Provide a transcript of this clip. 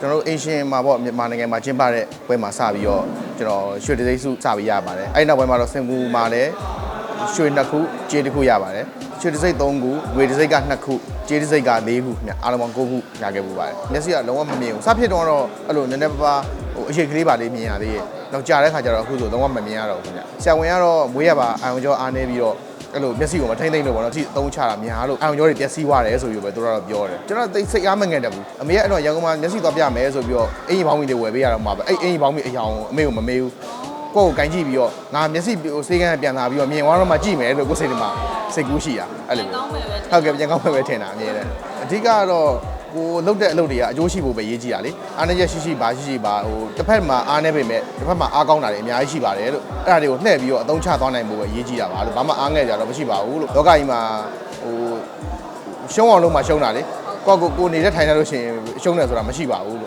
ကျွန်တော်တို့အင်ရှင်မှာပေါ့မြန်မာနိုင်ငံမှာကျင်းပတဲ့ပွဲမှာစပြီးတော့ကျွန်တော်ရွှေတံစိမ့်စုစပြီးရပါတယ်အဲ့ဒီနောက်ပိုင်းမှာတော့စင်ကူမှာလည်းရွှေနှစ်ခုကြေးတစ်ခုရပါတယ်ရွှေတံစိမ့်3ခုငွေတံစိမ့်က2ခုကြေးတံစိမ့်က4ခုခင်ဗျအားလုံးပေါင်း9ခုရခဲ့ပူပါတယ်မျက်စိကလုံးဝမမြင်ဘူးစဖြစ်တော့တော့အဲ့လိုနည်းနည်းပါးပါးဟိုအရှိတ်ကလေးပါလေးမြင်ရသေးရဲ့နောက်ကြာတဲ့ခါကျတော့အခုဆိုလုံးဝမမြင်ရတော့ဘူးခင်ဗျဆရာဝန်ကတော့မွေးရပါအာရုံကြောအားနေပြီးတော့ အဲ့လိုမျက်စိကိုမထိမ့်သိမ့်လို့ပေါ့နော်အထိအသုံးချတာများလို့အာရုံကြောတွေပျက်စီးသွားတယ်ဆိုပြီးပဲသူတို့ကတော့ပြောတယ်ကျွန်တော်သိစိတ်အားမငန်တယ်ဘူးအမေကအဲ့တော့ရန်ကုန်မှာမျက်စိသွားပြမယ်ဆိုပြီးတော့အင်ကြီးပေါင်းမီတွေဝယ်ပေးရတော့မှာပဲအဲ့အင်ကြီးပေါင်းမီအရာကိုအမေကိုမမေးဘူးကိုယ့်ကိုကင်ကြည့်ပြီးတော့ငါမျက်စိဟိုစေးကန်းပြန်လာပြီးတော့မြင်သွားတော့မှကြည့်မယ်လို့ကိုယ်စိတ်ထဲမှာစိတ်ကူးရှိတာအဲ့လိုမျိုးဟုတ်ကဲ့ပြန်ကောင်းမယ်ပဲထင်တာအမြဲတမ်းအဓိကကတော့ ကိုလုတ်တဲ့အလုပ်တွေကအကျိုးရှိဖို့ပဲရေးကြည့်တာလေအားနေချက်ရှိရှိပါရှိရှိပါဟိုတစ်ဖက်မှာအားနေပေမဲ့တစ်ဖက်မှာအားကောင်းတာတွေအများကြီးရှိပါတယ်လို့အဲ့ဒါတွေကိုလှည့်ပြီးတော့အသုံးချသွားနိုင်ဖို့ပဲရေးကြည့်တာပါလို့ဘာမှအားငယ်ကြတော့မရှိပါဘူးလို့လောကကြီးမှာဟိုရှုံးအောင်လုပ်မှရှုံးတာလေကိုယ့်ကိုကိုယ်နေတဲ့ထိုင်နေလို့ရှိရင်ရှုံးတယ်ဆိုတာမရှိပါဘူးလို့